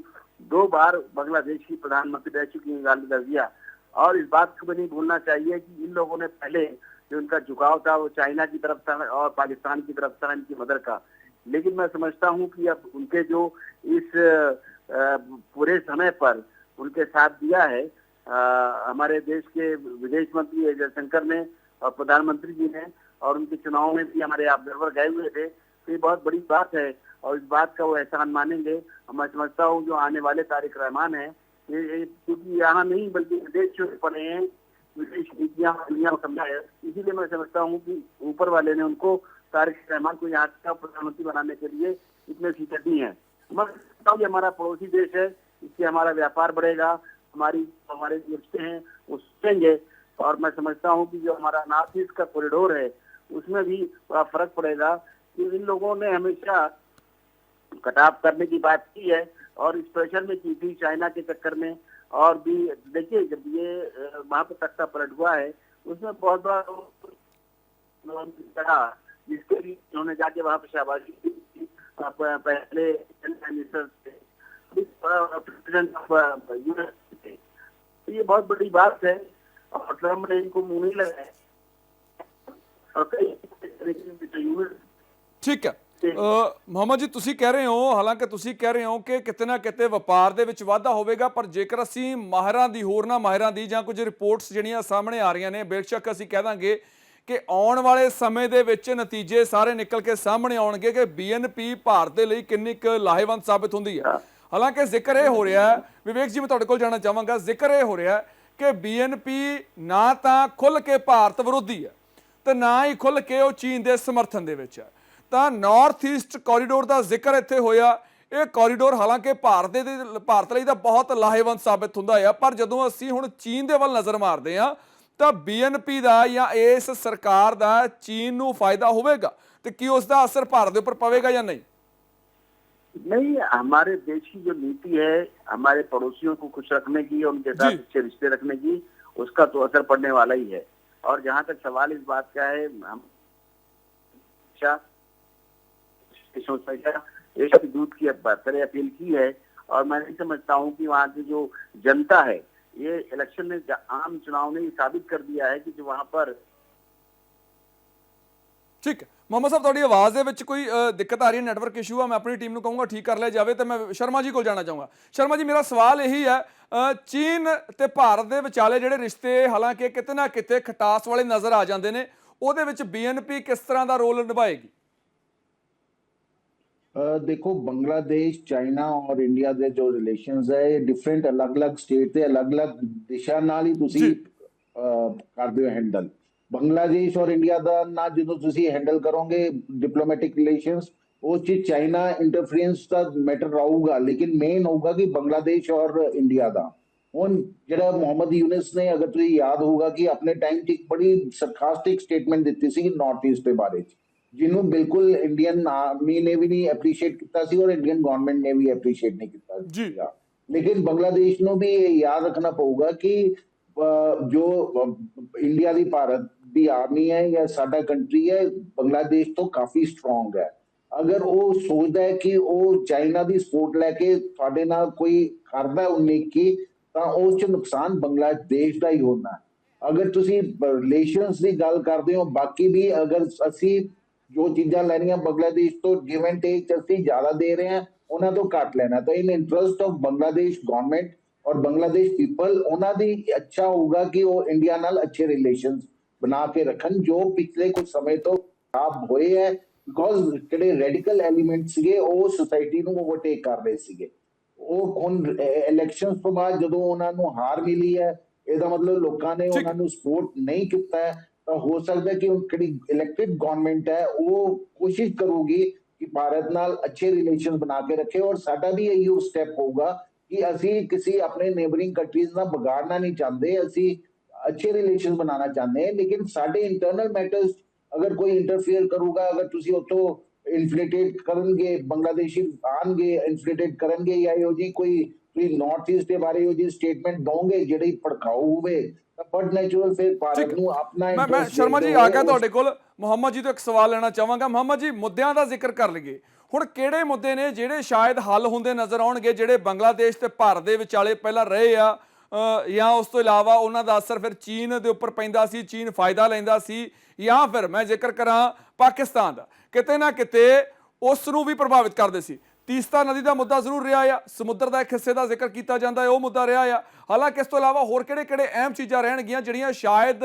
दो बार बांग्लादेश की प्रधानमंत्री रह चुकी हैं गालिदा दर्जिया और इस बात को भी नहीं भूलना चाहिए कि इन लोगों ने पहले जो उनका झुकाव था वो चाइना की तरफ़ था और पाकिस्तान की तरफ़ था इनकी मदर का। लेकिन मैं समझता हूँ कि अब उनके जो इस पूरे समय पर उनके साथ दिया है अ, हमारे देश के विदेश मंत्री जयशंकर ने और प्रधानमंत्री जी ने और उनके चुनाव में भी हमारे ऑब्जर्वर गए हुए थे। तो ये बहुत बड़ी बात है और इस बात का वो एहसान मानेंगे। और मैं समझता हूँ जो आने वाले तारिक रहमान है ये क्योंकि यहाँ नहीं बल्कि विदेश पड़े हैं। इसीलिए मैं समझता हूँ कि ऊपर वाले ने उनको तारिक रहमान को यहाँ का प्रधानमंत्री बनाने के लिए इतने सीटें दी हैं। मैं समझता हूँ ये हमारा पड़ोसी देश है, इससे हमारा व्यापार बढ़ेगा, हमारी, हमारे रिश्ते हैं, वो सुधरेंगे। और मैं समझता हूँ कि जो हमारा नॉर्थ ईस्ट का कॉरिडोर है, उसमें भी बड़ा फ़र्क पड़ेगा कि इन लोगों ने हमेशा कटाव करने की बात की है और स्पेशल में की थी चाइना के चक्कर में। और भी, देखिए, जब ये महापटक्का पलट हुआ है, उसमें बहुत बड़ा जिसके लिए उन्होंने जाके वहाँ पर शाबाशी पहले प्रेसिडेंट ऑफ़ थे। तो ये बहुत बड़ी बात है, और ट्रंप ने इनको मुँह नहीं लगाया। और कई ठीक है। ਮੁਹੰਮਦ ਜੀ ਤੁਸੀਂ ਕਹਿ ਰਹੇ ਹੋ ਹਾਲਾਂਕਿ ਤੁਸੀਂ ਕਹਿ ਰਹੇ ਹੋ ਕਿ ਕਿਤੇ ਨਾ ਕਿਤੇ ਵਪਾਰ ਦੇ ਵਿੱਚ ਵਾਧਾ ਹੋਵੇਗਾ ਪਰ ਜੇਕਰ ਅਸੀਂ ਮਾਹਿਰਾਂ ਦੀ ਹੋਰਨਾਂ ਮਾਹਿਰਾਂ ਦੀ ਜਾਂ ਕੁਝ ਰਿਪੋਰਟਸ ਜਿਹੜੀਆਂ ਸਾਹਮਣੇ ਆ ਰਹੀਆਂ ਨੇ ਬੇਸ਼ੱਕ ਅਸੀਂ ਕਹਿ ਦਾਂਗੇ ਕਿ ਆਉਣ ਵਾਲੇ ਸਮੇਂ ਦੇ ਵਿੱਚ ਨਤੀਜੇ ਸਾਰੇ ਨਿਕਲ ਕੇ ਸਾਹਮਣੇ ਆਉਣਗੇ ਕਿ ਬੀਐਨਪੀ ਭਾਰਤ ਦੇ ਲਈ ਕਿੰਨੀ ਕੁ ਲਾਹੇਵੰਦ ਸਾਬਤ ਹੁੰਦੀ ਹੈ। ਹਾਲਾਂਕਿ ਜ਼ਿਕਰ ਇਹ ਹੋ ਰਿਹਾ ਹੈ ਵਿਵੇਕ ਜੀ ਮੈਂ ਤੁਹਾਡੇ ਕੋਲ ਜਾਣਾ ਚਾਹਾਂਗਾ ਜ਼ਿਕਰ ਇਹ ਹੋ ਰਿਹਾ ਕਿ ਬੀਐਨਪੀ ਨਾ ਤਾਂ ਖੁੱਲ ਕੇ ਭਾਰਤ ਵਿਰੋਧੀ ਹੈ ਤੇ ਨਾ ਹੀ ਖੁੱਲ ਕੇ ਉਹ ਚੀਨ ਦੇ ਸਮਰਥਨ ਦੇ ਵਿੱਚ ਹੈ। ਤਾਂ ਨਾਰਥ ਈਸਟ ਕੋਰੀਡੋਰ ਦਾ ਜ਼ਿਕਰ ਇੱਥੇ ਹੋਇਆ ਇਹ ਕੋਰੀਡੋਰ ਹਾਲਾਂਕਿ ਭਾਰਤ ਦੇ ਦੇ- ਭਾਰਤ ਲਈ ਤਾਂ ਬਹੁਤ ਲਾਹੇਵੰਦ ਸਾਬਤ ਹੁੰਦਾ ਹੈ ਪਰ ਜਦੋਂ ਅਸੀਂ ਹੁਣ ਚੀਨ ਦੇ ਵੱਲ ਨਜ਼ਰ ਮਾਰਦੇ ਹਾਂ ਤਾਂ ਬੀਐਨਪੀ ਦਾ ਜਾਂ ਇਸ ਸਰਕਾਰ ਦਾ ਚੀਨ ਨੂੰ ਫਾਇਦਾ ਹੋਵੇਗਾ ਤੇ ਕੀ ਉਸ ਦਾ ਅਸਰ ਭਾਰਤ ਦੇ ਉੱਪਰ ਪਵੇਗਾ ਜਾਂ ਨਹੀਂ नहीं हमारे देश की जो नीति है हमारे पड़ोसियों को खुश रखने की और उनके साथ जी। अच्छे रिश्ते रखने की उसका तो असर पड़ने वाला ही है और जहां तक सवाल इस बात का है हम अच्छा, देशों से क्या, एक दूध की अब तरह अपील की है और मैं नहीं समझता हूं कि वहाँ की जो जनता है ये इलेक्शन ने आम चुनाव ने ये साबित कर दिया है कि जो वहां पर ਠੀਕ ਹੈ ਮੁਹੰਮਦ ਸਾਹਿਬ ਤੁਹਾਡੀ ਆਵਾਜ਼ ਦੇ ਵਿੱਚ ਕੋਈ ਅ, ਦਿੱਕਤ ਆ ਰਹੀ ਹੈ ਨੈਟਵਰਕ ਇਸ਼ੂ ਆ ਮੈਂ ਆਪਣੀ ਟੀਮ ਨੂੰ ਕਹੂੰਗਾ ਠੀਕ ਕਰ ਲਿਆ ਜਾਵੇ ਤੇ ਮੈਂ ਸ਼ਰਮਾ ਜੀ ਕੋਲ ਜਾਣਾ ਚਾਹੂੰਗਾ ਸ਼ਰਮਾ ਜੀ ਮੇਰਾ ਸਵਾਲ ਇਹੀ ਹੈ ਅ, ਚੀਨ ਤੇ ਭਾਰਤ ਦੇ ਵਿਚਾਲੇ ਜਿਹੜੇ ਰਿਸ਼ਤੇ ਹਾਲਾਂਕਿ ਕਿਤੇ ਨਾ ਕਿਤੇ ਖਟਾਸ ਵਾਲੇ ਨਜ਼ਰ ਆ ਜਾਂਦੇ ਨੇ ਉਹਦੇ ਵਿੱਚ ਬੀਐਨਪੀ ਕਿਸ ਤਰ੍ਹਾਂ ਦਾ ਰੋਲ ਨਿਭਾਏਗੀ ਅ, ਦੇਖੋ ਬੰਗਲਾਦੇਸ਼ ਚਾਈਨਾ ਔਰ ਇੰਡੀਆ ਦੇ ਜੋ ਰਿਲੇਸ਼ਨਸ ਹੈ ਇਹ ਡਿਫਰੈਂਟ ਅਲੱਗ-ਅਲੱਗ ਸਟੇਟ ਤੇ ਅਲੱਗ-ਅਲੱਗ ਦਿਸ਼ਾ ਨਾਲ ਹੀ ਤੁਸੀਂ ਜੀ। ਅ, ਕਰਦੇ ਹੋ ਹੈਂਡਲ ਬੰਗਲਾਦੇਸ਼ ਔਰ ਇੰਡੀਆ ਦਾ ਨਾ ਜਦੋਂ ਤੁਸੀਂ ਹੈਂਡਲ ਕਰੋਗੇ ਡਿਪਲੋਮੈਟਿਕ ਰਿਲੇਸ਼ਨਸ ਉਹ ਚ ਚਾਈਨਾ ਇੰਟਰਫੇਰੈਂਸ ਦਾ ਮੈਟਰ ਰਹੂਗਾ ਲੇਕਿਨ ਮੇਨ ਹੋਊਗਾ ਕਿ ਬੰਗਲਾਦੇਸ਼ ਔਰ ਇੰਡੀਆ ਦਾ ਹੁਣ ਜਿਹੜਾ ਮੁਹੰਮਦ ਯੂਨਸ ਨੇ ਅਗਰ ਤੁਸੀਂ ਯਾਦ ਹੋਊਗਾ ਕਿ ਆਪਣੇ ਟਾਈਮ 'ਚ ਇੱਕ ਬੜੀ ਸਰਕਾਸਟਿਕ ਸਟੇਟਮੈਂਟ ਦਿੱਤੀ ਸੀ ਨਾਰਥ ਈਸਟ ਦੇ ਬਾਰੇ 'ਚ। ਜਿਹਨੂੰ ਬਿਲਕੁਲ ਇੰਡੀਅਨ ਆਰਮੀ ਨੇ ਵੀ ਨਹੀਂ ਐਪਰੀਸ਼ੀਏਟ ਕੀਤਾ ਸੀ ਔਰ ਇੰਡੀਅਨ ਗਵਰਨਮੈਂਟ ਨੇ ਵੀ ਐਪਰੀਸ਼ੀਏਟ ਨਹੀਂ ਕੀਤਾ ਜੀ। ਲੇਕਿਨ ਬੰਗਲਾਦੇਸ਼ ਨੂੰ ਵੀ ਇਹ ਯਾਦ ਰੱਖਣਾ ਪਊਗਾ ਕਿ ਜੋ ਇੰਡੀਆ ਦੀ ਭਾਰਤ ਦੀ ਆਰਮੀ ਹੈ ਜਾਂ ਸਾਡਾ ਕੰਟਰੀ ਹੈ ਬੰਗਲਾਦੇਸ਼ ਤੋਂ ਕਾਫੀ ਸਟਰੋਂਗ ਹੈ ਅਗਰ ਉਹ ਸੋਚਦਾ ਹੈ ਕਿ ਉਹ ਚਾਈਨਾ ਦੀ ਸਪੋਰਟ ਲੈ ਕੇ ਤੁਹਾਡੇ ਨਾਲ ਕੋਈ ਕਰਦਾ ਉਨੀਕੀ ਤਾਂ ਉਸ ਚ ਨੁਕਸਾਨ ਬੰਗਲਾਦੇਸ਼ ਦਾ ਹੀ ਹੋਣਾ। ਅਗਰ ਤੁਸੀਂ ਰਿਲੇਸ਼ਨਸ ਦੀ ਗੱਲ ਕਰਦੇ ਹੋ ਬਾਕੀ ਵੀ ਅਗਰ ਅਸੀਂ ਜੋ ਚੀਜ਼ਾਂ ਲੈਣੀਆਂ ਬੰਗਲਾਦੇਸ਼ ਤੋਂ ਗਿਵ ਐਂਡ ਟੇਕ ਅਸੀਂ ਜ਼ਿਆਦਾ ਦੇ ਰਹੇ ਹਾਂ ਉਹਨਾਂ ਤੋਂ ਘੱਟ ਲੈਣਾ ਤਾਂ in interest of Bangladesh government ਔਰ ਬੰਗਲਾਦੇਸ਼ ਪੀਪਲ ਉਹਨਾਂ ਦੀ ਅੱਛਾ ਹੋਊਗਾ ਕਿ ਉਹ ਇੰਡੀਆ ਨਾਲ ਅੱਛੇ ਰਿਲੇਸ਼ਨਸ ਬਣਾ ਕੇ ਰੱਖਣ ਜੋ ਪਿਛਲੇ ਕੁਝ ਸਮੇਂ ਤੋਂ ਖਰਾਬ ਹੋਏ ਹੈ ਬਿਕੋਜ਼ ਜਿਹੜੇ ਰੈਡੀਕਲ ਐਲੀਮੈਂਟ ਸੀਗੇ ਉਹ ਸੋਸਾਇਟੀ ਨੂੰ ਓਵਰਟੇਕ ਕਰ ਰਹੇ ਸੀਗੇ ਉਹ ਹੁਣ ਇਲੈਕਸ਼ਨਸ ਤੋਂ ਬਾਅਦ ਜਦੋਂ ਉਹਨਾਂ ਨੂੰ ਹਾਰ ਮਿਲੀ ਹੈ ਇਹਦਾ ਮਤਲਬ ਲੋਕਾਂ ਨੇ। ਉਹਨਾਂ ਨੂੰ ਸਪੋਰਟ ਨਹੀਂ ਕੀਤਾ ਹੈ ਤਾਂ ਹੋ ਸਕਦਾ ਹੈ ਕਿ ਉਹ ਜਿਹੜੀ ਇਲੈਕਟਿਡ ਗਵਰਨਮੈਂਟ ਹੈ ਉਹ ਕੋਸ਼ਿਸ਼ ਕਰੂਗੀ ਕਿ ਭਾਰਤ ਨਾਲ ਅੱਛੇ ਰਿਲੇਸ਼ਨ ਬਣਾ ਕੇ ਰੱਖੇ ਔਰ ਸਾਡਾ ਵੀ ਇਹੀ ਸਟੈਪ ਹੋਊਗਾ ਕਿ ਅਸੀਂ ਕਿਸੇ ਆਪਣੇ ਨੇਬਰਿੰਗ ਕੰਟਰੀਜ਼ ਨਾਲ ਵਿਗਾੜਨਾ ਨਹੀਂ ਚਾਹੁੰਦੇ ਅਸੀਂ ਅੱਛੇ ਰਿਲੇਸ਼ਨ ਬਣਾਉਣਾ ਚਾਹੁੰਦੇ ਹਾਂ ਲੇਕਿਨ ਸਾਡੇ ਇੰਟਰਨਲ ਮੈਟਰਸ ਅਗਰ ਕੋਈ ਇੰਟਰਫੇਅਰ ਕਰੂਗਾ ਅਗਰ ਤੁਸੀਂ ਉੱਥੋਂ ਇਨਫਿਲਟ੍ਰੇਟ ਕਰਨਗੇ ਬੰਗਲਾਦੇਸ਼ੀ ਆਣਗੇ ਇਨਫਿਲਟ੍ਰੇਟ ਕਰਨਗੇ ਜਾਂ ਇਹੋ ਜੀ ਕੋਈ ਤੁਸੀਂ ਨਾਰਥ ਈਸਟ ਦੇ ਬਾਰੇ ਇਹੋ ਜੀ ਸਟੇਟਮੈਂਟ ਦੋਗੇ ਜਿਹੜੀ ਭੜਕਾਊ ਹੋਵੇ ਬਟ ਨੈਚੁਰਲ ਫਿਰ ਭਾਰਤ। ਨੂੰ ਆਪਣਾ ਮੈਂ ਮੈਂ ਸ਼ਰਮਾ ਜੀ ਆ ਗਿਆ ਤੁਹਾਡੇ ਕੋਲ। ਮੁਹੰਮਦ ਜੀ ਤੋਂ ਇੱਕ ਸਵਾਲ ਲੈਣਾ ਚਾਹਾਂਗਾ। ਮੁਹੰਮਦ ਜੀ ਮੁੱਦਿਆਂ ਦਾ ਜ਼ਿਕਰ ਕਰ ਲਈਏ। ਹੁਣ ਕਿਹੜੇ ਮੁੱਦੇ ਨੇ ਜਿਹੜੇ ਸ਼ਾਇਦ ਹੱਲ ਹੁੰਦੇ ਨਜ਼ਰ ਆਉਣਗੇ ਜਿਹੜੇ ਬੰਗਲਾਦੇਸ਼ ਤੇ ਭਾਰਤ ਦੇ ਵਿਚਾਲੇ ਪਹਿਲਾਂ ਰਹੇ ਆ? ਜਾਂ ਉਸ ਤੋਂ ਇਲਾਵਾ ਉਹਨਾਂ ਦਾ ਅਸਰ ਫਿਰ ਚੀਨ ਦੇ ਉੱਪਰ ਪੈਂਦਾ ਸੀ ਚੀਨ ਫਾਇਦਾ ਲੈਂਦਾ ਸੀ ਜਾਂ ਫਿਰ ਮੈਂ ਜ਼ਿਕਰ ਕਰਾਂ ਪਾਕਿਸਤਾਨ ਦਾ। ਕਿਤੇ ਨਾ ਕਿਤੇ ਉਸ ਨੂੰ ਵੀ ਪ੍ਰਭਾਵਿਤ ਕਰਦੇ ਸੀ। ਤੀਸਤਾ ਨਦੀ ਦਾ ਮੁੱਦਾ ਜ਼ਰੂਰ ਰਿਹਾ ਆ ਸਮੁੰਦਰ ਦਾ ਇੱਕ ਹਿੱਸੇ ਦਾ ਜ਼ਿਕਰ ਕੀਤਾ ਜਾਂਦਾ ਹੈ ਉਹ ਮੁੱਦਾ ਰਿਹਾ ਆ ਹਾਲਾਂਕਿ ਇਸ ਤੋਂ ਇਲਾਵਾ ਹੋਰ ਕਿਹੜੇ-ਕਿਹੜੇ ਅਹਿਮ ਚੀਜ਼ਾਂ ਰਹਿਣਗੀਆਂ ਜਿਹੜੀਆਂ ਸ਼ਾਇਦ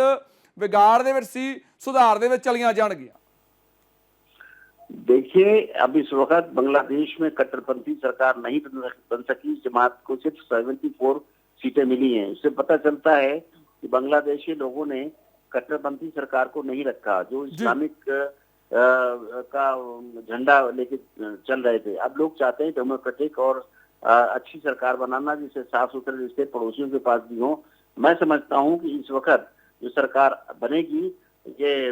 ਵਿਗਾੜ ਦੇ ਵਿੱਚ ਸੀ ਸੁਧਾਰ ਦੇ ਵਿੱਚ ਚਲੀਆਂ ਜਾਣਗੀਆਂ देखिए अब इस वक्त बांग्लादेश में कट्टरपंथी सरकार नहीं बन बन सकी जमात को सिर्फ 74 सीटें मिली हैं इससे पता चलता है कि बांग्लादेशी लोगों ने कट्टरपंथी सरकार को नहीं रखा जो इस्लामिक अ, का झंडा लेके चल रहे थे। अब लोग चाहते हैं डेमोक्रेटिक और अच्छी सरकार बनाना, जिससे साफ़ सुथरे रिश्ते पड़ोसियों के पास भी हों। मैं समझता हूँ कि इस वक्त जो सरकार बनेगी, ये